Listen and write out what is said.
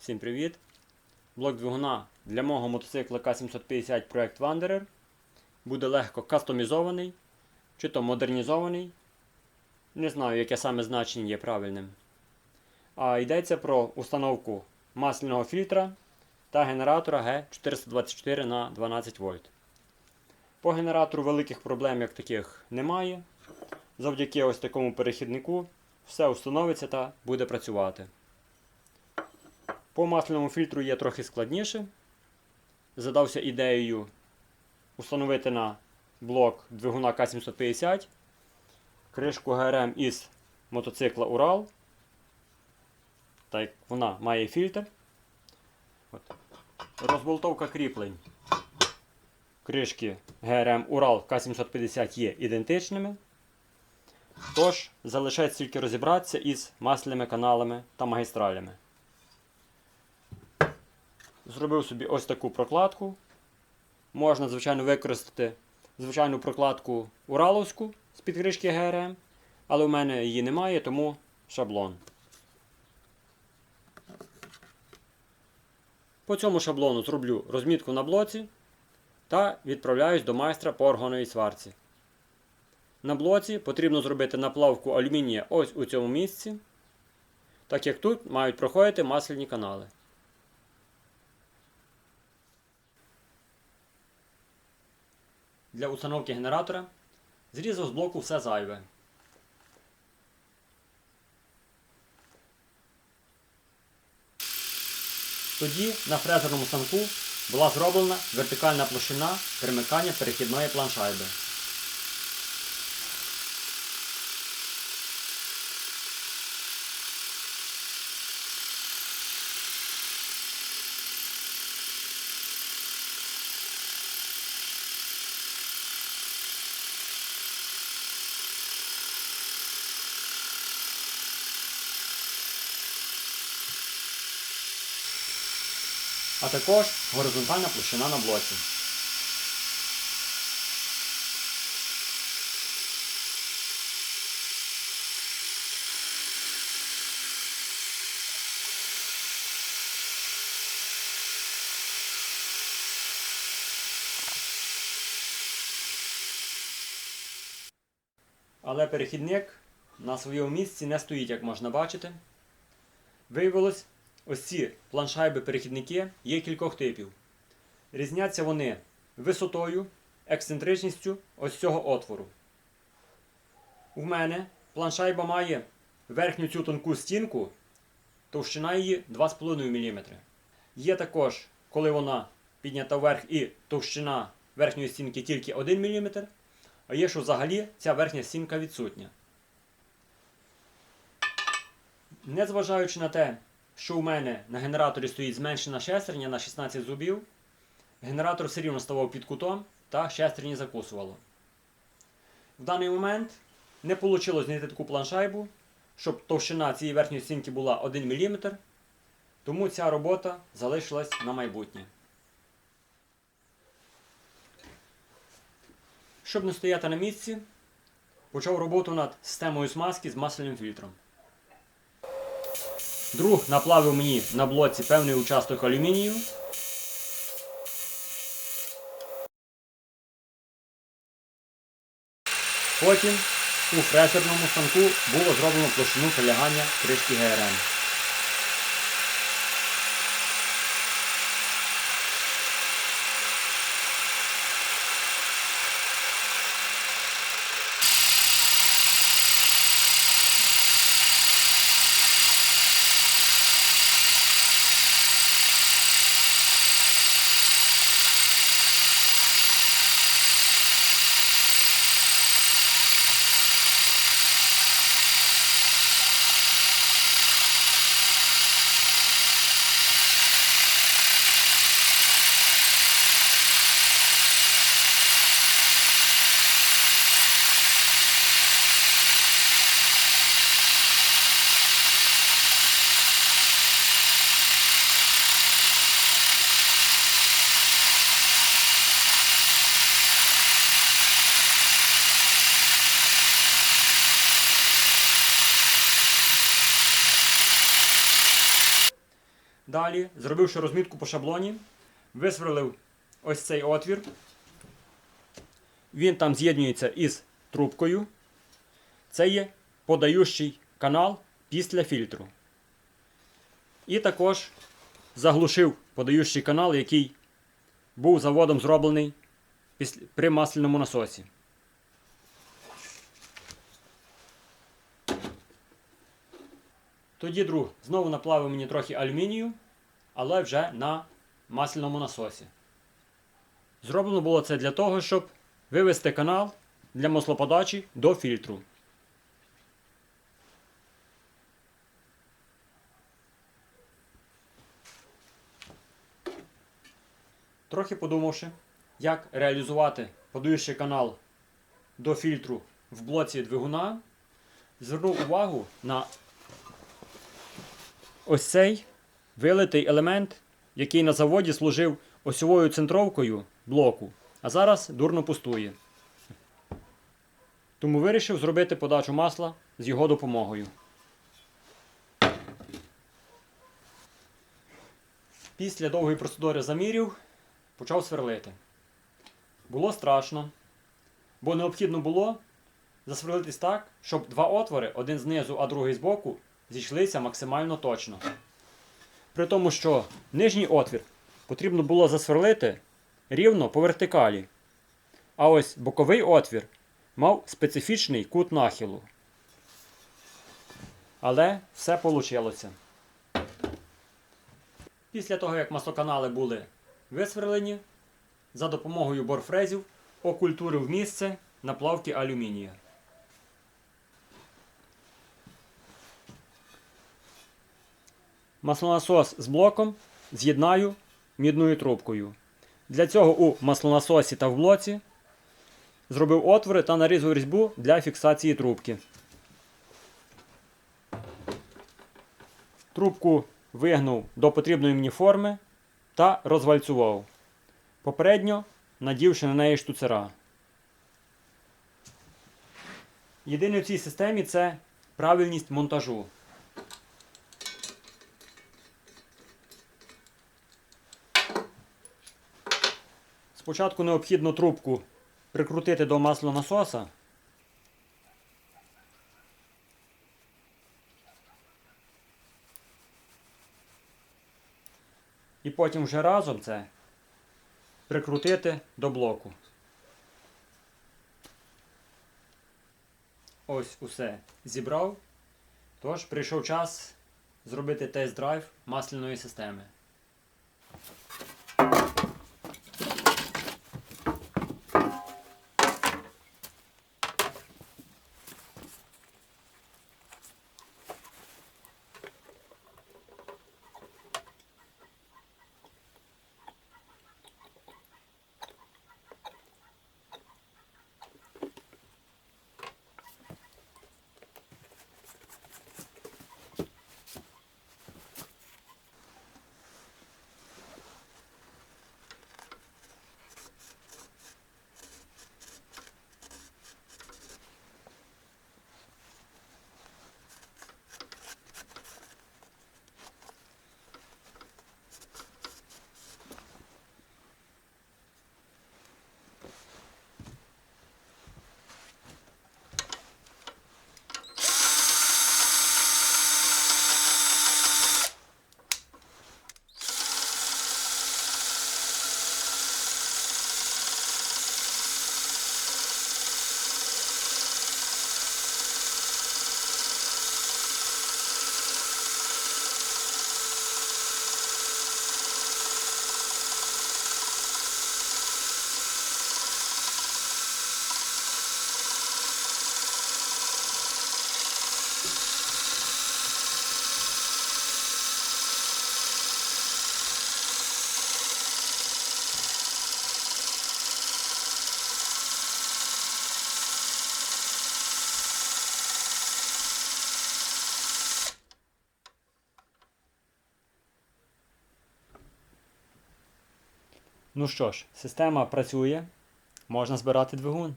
Всім привіт! Блок двигуна для мого мотоцикла К750 Project Wanderer буде легко кастомізований чи то модернізований. Не знаю, яке саме значення є правильним. А йдеться про установку масляного фільтра та генератора G424 на 12 вольт. По генератору великих проблем як таких немає. Завдяки ось такому перехіднику все установиться та буде працювати. По масляному фільтру є трохи складніше. Задався ідеєю установити на блок двигуна К750 кришку ГРМ із мотоцикла Урал. Так вона має фільтр. От. Розболтовка кріплень кришки ГРМ Урал К750 є ідентичними. Тож, залишається тільки розібратися із масляними каналами та магістралями. Зробив собі ось таку прокладку. Можна, звичайно, використати звичайну прокладку Ураловську з-під кришки ГРМ, але у мене її немає, тому шаблон. По цьому шаблону зроблю розмітку на блоці та відправляюсь до майстра по органовій сварці. На блоці потрібно зробити наплавку алюмінія ось у цьому місці, так як тут мають проходити масляні канали. Для установки генератора зрізав з блоку все зайве. Тоді на фрезерному станку була зроблена вертикальна площина примикання перехідної планшайби. А також горизонтальна площина на блоці. Але перехідник на своєму місці не стоїть, як можна бачити. Виявилось, ось ці планшайби-перехідники є кількох типів. Різняться вони висотою, ексцентричністю ось цього отвору. У мене планшайба має верхню цю тонку стінку, товщина її 2,5 мм. Є також, коли вона піднята вверх і товщина верхньої стінки тільки 1 мм, а є, що взагалі ця верхня стінка відсутня. Незважаючи на те, що у мене на генераторі стоїть зменшена шестерня на 16 зубів, генератор все рівно ставав під кутом та шестерні закусувало. В даний момент не вийшло знайти таку планшайбу, щоб товщина цієї верхньої стінки була 1 мм, тому ця робота залишилась на майбутнє. Щоб не стояти на місці, почав роботу над системою смазки з масляним фільтром. Друг наплавив мені на блоці певний участок алюмінію. Потім у фрезерному станку було зроблено площину прилягання кришки ГРМ. Далі, зробивши розмітку по шаблоні, висверлив ось цей отвір. Він там з'єднується із трубкою. Це є подаючий канал після фільтру. І також заглушив подаючий канал, який був заводом зроблений при масляному насосі. Тоді друг знову наплавив мені трохи алюмінію, але вже на масляному насосі. Зроблено було це для того, щоб вивести канал для маслоподачі до фільтру. Трохи подумавши, як реалізувати подаючий канал до фільтру в блоці двигуна, звернув увагу на ось цей вилитий елемент, який на заводі служив осьовою центровкою блоку, а зараз дурно пустує. Тому вирішив зробити подачу масла з його допомогою. Після довгої процедури замірів почав сверлити. Було страшно, бо необхідно було засверлитись так, щоб два отвори, один знизу, а другий збоку, зійшлися максимально точно. При тому, що нижній отвір потрібно було засверлити рівно по вертикалі. А ось боковий отвір мав специфічний кут нахилу. Але все вийшло. Після того, як маслоканали були висверлені, за допомогою борфрезів окультурив місце наплавки алюмінія. Маслонасос з блоком з'єднаю мідною трубкою. Для цього у маслонасосі та в блоці зробив отвори та нарізав різьбу для фіксації трубки. Трубку вигнув до потрібної мені форми та розвальцював. Попередньо надівши на неї штуцера. Єдине в цій системі це правильність монтажу. Спочатку необхідно трубку прикрутити до маслонасоса. І потім вже разом це прикрутити до блоку. Ось усе зібрав. Тож прийшов час зробити тест-драйв масляної системи. Bye. Ну що ж, система працює, можна збирати двигун.